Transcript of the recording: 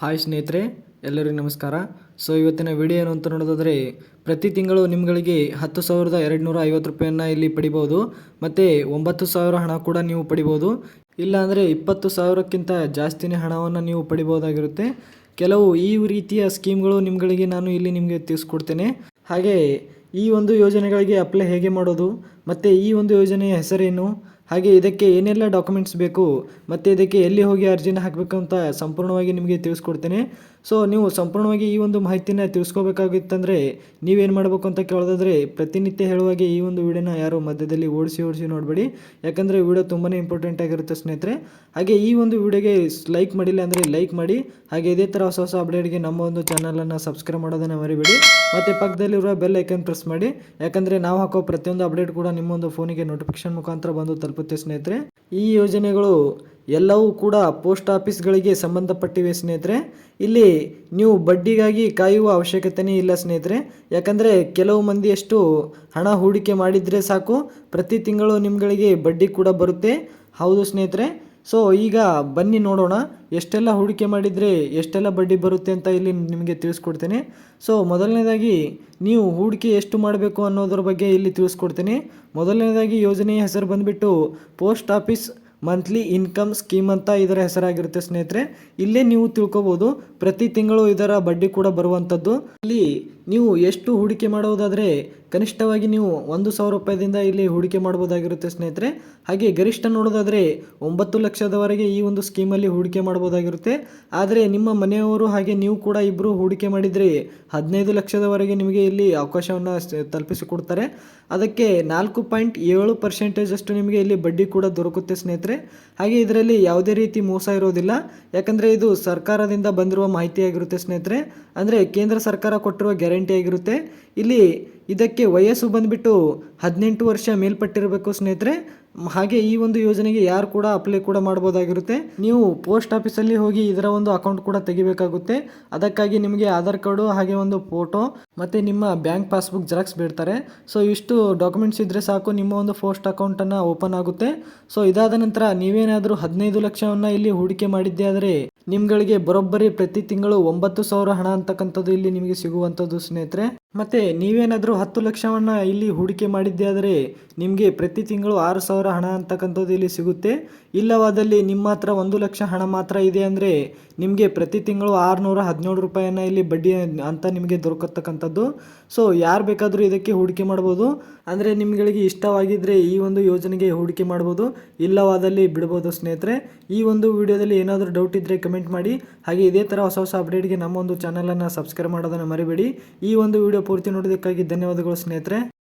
Hi ಸ್ನೇಹಿತರೆ, ಎಲ್ಲರಿಗೂ ನಮಸ್ಕಾರ. ಸೊ ಇವತ್ತಿನ ವಿಡಿಯೋ ಏನು ಅಂತ ನೋಡೋದಾದರೆ, ಪ್ರತಿ ತಿಂಗಳು ನಿಮ್ಗಳಿಗೆ ಹತ್ತು ಸಾವಿರದ ಎರಡು ನೂರ ಐವತ್ತು ರೂಪಾಯಿಯನ್ನು ಇಲ್ಲಿ ಪಡಿಬೋದು. ಮತ್ತು ಒಂಬತ್ತು ಸಾವಿರ ಹಣ ಕೂಡ ನೀವು ಪಡಿಬೋದು. ಇಲ್ಲಾಂದರೆ ಇಪ್ಪತ್ತು ಸಾವಿರಕ್ಕಿಂತ ಜಾಸ್ತಿನೇ ಹಣವನ್ನು ನೀವು ಪಡಿಬೋದಾಗಿರುತ್ತೆ. ಕೆಲವು ಈ ರೀತಿಯ ಸ್ಕೀಮ್ಗಳು ನಿಮ್ಗಳಿಗೆ ನಾನು ಇಲ್ಲಿ ನಿಮಗೆ ತಿಳಿಸ್ಕೊಡ್ತೇನೆ. ಹಾಗೆ ಈ ಒಂದು ಯೋಜನೆಗಳಿಗೆ ಅಪ್ಲೈ ಹೇಗೆ ಮಾಡೋದು, ಮತ್ತು ಈ ಒಂದು ಯೋಜನೆಯ ಹೆಸರೇನು ಹಾಗೆ ಇದಕ್ಕೆ ಏನೆಲ್ಲ ಡಾಕ್ಯುಮೆಂಟ್ಸ್ ಬೇಕು, ಮತ್ತು ಇದಕ್ಕೆ ಎಲ್ಲಿ ಹೋಗಿ ಅರ್ಜಿನ ಹಾಕಬೇಕು ಅಂತ ಸಂಪೂರ್ಣವಾಗಿ ನಿಮಗೆ ತಿಳಿಸ್ಕೊಡ್ತೇನೆ. ಸೊ ನೀವು ಸಂಪೂರ್ಣವಾಗಿ ಈ ಒಂದು ಮಾಹಿತಿನ ತಿಳಿಸ್ಕೋಬೇಕಾಗಿತ್ತಂದರೆ ನೀವೇನು ಮಾಡಬೇಕು ಅಂತ ಕೇಳೋದಾದರೆ ಪ್ರತಿನಿತ್ಯ ಹೇಳುವಾಗೆ ಈ ಒಂದು ವಿಡಿಯೋನ ಯಾರು ಮಧ್ಯದಲ್ಲಿ ಓಡಿಸಿ ಓಡಿಸಿ ನೋಡಬೇಡಿ. ಯಾಕಂದರೆ ವಿಡಿಯೋ ತುಂಬಾ ಇಂಪಾರ್ಟೆಂಟ್ ಆಗಿರುತ್ತೆ ಸ್ನೇಹಿತರೆ. ಹಾಗೆ ಈ ಒಂದು ವಿಡಿಯೋಗೆ ಲೈಕ್ ಮಾಡಿಲ್ಲ ಅಂದರೆ ಲೈಕ್ ಮಾಡಿ. ಹಾಗೆ ಇದೇ ಥರ ಹೊಸ ಹೊಸ ಅಪ್ಡೇಟ್ಗೆ ನಮ್ಮ ಒಂದು ಚಾನಲನ್ನು ಸಬ್ಸ್ಕ್ರೈಬ್ ಮಾಡೋದನ್ನು ಮರಿಬೇಡಿ. ಮತ್ತು ಪಕ್ಕದಲ್ಲಿರುವ ಬೆಲ್ ಐಕನ್ ಪ್ರೆಸ್ ಮಾಡಿ. ಯಾಕಂದರೆ ನಾವು ಹಾಕೋ ಪ್ರತಿಯೊಂದು ಅಪ್ಡೇಟ್ ಕೂಡ ನಿಮ್ಮ ಒಂದು ಫೋನಿಗೆ ನೋಟಿಫಿಕೇಶನ್ ಮುಖಾಂತರ ಬಂದು ತಲುಪುತ್ತೆ ಸ್ನೇಹಿತರೆ. ಈ ಯೋಜನೆಗಳು ಎಲ್ಲವೂ ಕೂಡ ಪೋಸ್ಟ್ ಆಫೀಸ್ಗಳಿಗೆ ಸಂಬಂಧಪಟ್ಟಿವೆ ಸ್ನೇಹಿತರೆ. ಇಲ್ಲಿ ನೀವು ಬಡ್ಡಿಗಾಗಿ ಕಾಯುವ ಅವಶ್ಯಕತೆಯೇ ಇಲ್ಲ ಸ್ನೇಹಿತರೆ. ಯಾಕಂದರೆ ಕೆಲವು ಮಂದಿಯಷ್ಟು ಹಣ ಹೂಡಿಕೆ ಮಾಡಿದರೆ ಸಾಕು, ಪ್ರತಿ ತಿಂಗಳು ನಿಮ್ಗಳಿಗೆ ಬಡ್ಡಿ ಕೂಡ ಬರುತ್ತೆ. ಹೌದು ಸ್ನೇಹಿತರೆ. ಸೊ, ಈಗ ಬನ್ನಿ ನೋಡೋಣ, ಎಷ್ಟೆಲ್ಲ ಹೂಡಿಕೆ ಮಾಡಿದರೆ ಎಷ್ಟೆಲ್ಲ ಬಡ್ಡಿ ಬರುತ್ತೆ ಅಂತ ಇಲ್ಲಿ ನಿಮಗೆ ತಿಳಿಸ್ಕೊಡ್ತೇನೆ. ಸೊ, ಮೊದಲನೇದಾಗಿ ನೀವು ಹೂಡಿಕೆ ಎಷ್ಟು ಮಾಡಬೇಕು ಅನ್ನೋದ್ರ ಬಗ್ಗೆ ಇಲ್ಲಿ ತಿಳಿಸ್ಕೊಡ್ತೇನೆ. ಮೊದಲನೇದಾಗಿ ಯೋಜನೆಯ ಹೆಸರು ಬಂದುಬಿಟ್ಟು post office monthly income scheme ಅಂತ ಇದರ ಹೆಸರಾಗಿರುತ್ತೆ ಸ್ನೇಹಿತರೆ. ಇಲ್ಲೇ ನೀವು ತಿಳ್ಕೊಬೋದು. ಪ್ರತಿ ತಿಂಗಳು ಇದರ ಬಡ್ಡಿ ಕೂಡ ಬರುವಂಥದ್ದು ಇಲ್ಲಿ ನೀವು ಎಷ್ಟು ಹೂಡಿಕೆ ಮಾಡುವುದಾದರೆ ಕನಿಷ್ಠವಾಗಿ ನೀವು ಒಂದು ಸಾವಿರ ರೂಪಾಯಿದಿಂದ ಇಲ್ಲಿ ಹೂಡಿಕೆ ಮಾಡ್ಬೋದಾಗಿರುತ್ತೆ ಸ್ನೇಹಿತರೆ. ಹಾಗೆ ಗರಿಷ್ಠ ನೋಡೋದಾದರೆ ಒಂಬತ್ತು ಲಕ್ಷದವರೆಗೆ ಈ ಒಂದು ಸ್ಕೀಮಲ್ಲಿ ಹೂಡಿಕೆ ಮಾಡ್ಬೋದಾಗಿರುತ್ತೆ. ಆದರೆ ನಿಮ್ಮ ಮನೆಯವರು ಹಾಗೆ ನೀವು ಕೂಡ ಇಬ್ಬರು ಹೂಡಿಕೆ ಮಾಡಿದರೆ ಹದಿನೈದು ಲಕ್ಷದವರೆಗೆ ನಿಮಗೆ ಇಲ್ಲಿ ಅವಕಾಶವನ್ನು ತಲುಪಿಸಿಕೊಡ್ತಾರೆ. ಅದಕ್ಕೆ ನಾಲ್ಕು ಪಾಯಿಂಟ್ ಏಳು ಪರ್ಸೆಂಟೇಜ್ ಅಷ್ಟು ನಿಮಗೆ ಇಲ್ಲಿ ಬಡ್ಡಿ ಕೂಡ ದೊರಕುತ್ತೆ ಸ್ನೇಹಿತರೆ. ಹಾಗೆ ಇದರಲ್ಲಿ ಯಾವುದೇ ರೀತಿ ಮೋಸ ಇರೋದಿಲ್ಲ. ಯಾಕಂದರೆ ಇದು ಸರ್ಕಾರದಿಂದ ಬಂದಿರುವ ಮಾಹಿತಿಯಾಗಿರುತ್ತೆ ಸ್ನೇಹಿತರೆ. ಅಂದರೆ ಕೇಂದ್ರ ಸರ್ಕಾರ ಕೊಟ್ಟಿರುವ ಗ್ಯಾರಂಟಿ ಆಗಿರುತ್ತೆ. ಇಲ್ಲಿ ಇದಕ್ಕೆ ವಯಸ್ಸು ಬಂದುಬಿಟ್ಟು ಹದಿನೆಂಟು ವರ್ಷ ಮೇಲ್ಪಟ್ಟಿರಬೇಕು ಸ್ನೇಹಿತರೆ. ಹಾಗೆ ಈ ಒಂದು ಯೋಜನೆಗೆ ಯಾರು ಕೂಡ ಅಪ್ಲೈ ಕೂಡ ಮಾಡ್ಬೋದಾಗಿರುತ್ತೆ. ನೀವು ಪೋಸ್ಟ್ ಆಫೀಸಲ್ಲಿ ಹೋಗಿ ಇದರ ಒಂದು ಅಕೌಂಟ್ ಕೂಡ ತೆಗಿಬೇಕಾಗುತ್ತೆ. ಅದಕ್ಕಾಗಿ ನಿಮಗೆ ಆಧಾರ್ ಕಾರ್ಡು ಹಾಗೆ ಒಂದು ಫೋಟೋ ಮತ್ತು ನಿಮ್ಮ ಬ್ಯಾಂಕ್ ಪಾಸ್ಬುಕ್ ಜೆರಾಕ್ಸ್ ಬಿಡ್ತಾರೆ. ಸೊ ಇಷ್ಟು ಡಾಕ್ಯುಮೆಂಟ್ಸ್ ಇದ್ದರೆ ಸಾಕು, ನಿಮ್ಮ ಒಂದು ಪೋಸ್ಟ್ ಅಕೌಂಟನ್ನು ಓಪನ್ ಆಗುತ್ತೆ. ಸೊ ಇದಾದ ನಂತರ ನೀವೇನಾದರೂ ಹದಿನೈದು ಲಕ್ಷವನ್ನು ಇಲ್ಲಿ ಹೂಡಿಕೆ ಮಾಡಿದ್ದೆ ಆದರೆ ನಿಮ್ಗಳಿಗೆ ಬರೋಬ್ಬರಿ ಪ್ರತಿ ತಿಂಗಳು ಒಂಬತ್ತು ಸಾವಿರ ಹಣ ಅಂತಕ್ಕಂಥದ್ದು ಇಲ್ಲಿ ನಿಮಗೆ ಸಿಗುವಂಥದ್ದು ಸ್ನೇಹಿತರೆ. ಮತ್ತೆ ನೀವೇನಾದರೂ ಹತ್ತು ಲಕ್ಷವನ್ನು ಇಲ್ಲಿ ಹೂಡಿಕೆ ಮಾಡಿದ್ದೆ ಆದರೆ ನಿಮಗೆ ಪ್ರತಿ ತಿಂಗಳು ಆರು ಸಾವಿರ ಹಣ ಅಂತಕ್ಕಂಥದ್ದು ಇಲ್ಲಿ ಸಿಗುತ್ತೆ. ಇಲ್ಲವಾದಲ್ಲಿ ನಿಮ್ಮ ಹತ್ರ ಒಂದು ಲಕ್ಷ ಹಣ ಮಾತ್ರ ಇದೆ ಅಂದರೆ ನಿಮಗೆ ಪ್ರತಿ ತಿಂಗಳು ಆರುನೂರ ಹದಿನೇಳು ರೂಪಾಯಿಯನ್ನು ಇಲ್ಲಿ ಬಡ್ಡಿ ಅಂತ ನಿಮಗೆ ದೊರಕತಕ್ಕಂಥದ್ದು. ಸೊ ಯಾರು ಬೇಕಾದರೂ ಇದಕ್ಕೆ ಹೂಡಿಕೆ ಮಾಡ್ಬೋದು. ಅಂದರೆ ನಿಮ್ಗಳಿಗೆ ಇಷ್ಟವಾಗಿದ್ದರೆ ಈ ಒಂದು ಯೋಜನೆಗೆ ಹೂಡಿಕೆ ಮಾಡ್ಬೋದು. ಇಲ್ಲವಾದಲ್ಲಿ ಬಿಡ್ಬೋದು ಸ್ನೇಹಿತರೆ. ಈ ಒಂದು ವಿಡಿಯೋದಲ್ಲಿ ಏನಾದರೂ ಡೌಟ್ ಇದ್ದರೆ ಕಮೆಂಟ್ ಮಾಡಿ. ಹಾಗೆ ಇದೇ ಥರ ಹೊಸ ಹೊಸ ಅಪ್ಡೇಟ್ಗೆ ನಮ್ಮ ಒಂದು ಚಾನಲನ್ನು ಸಬ್ಸ್ಕ್ರೈಬ್ ಮಾಡೋದನ್ನು ಮರಿಬೇಡಿ. ಈ ಒಂದು ವಿಡಿಯೋ ಪೂರ್ತಿ ನೋಡೋದಕ್ಕಾಗಿ ಧನ್ಯವಾದಗಳು ಸ್ನೇಹಿತರೆ.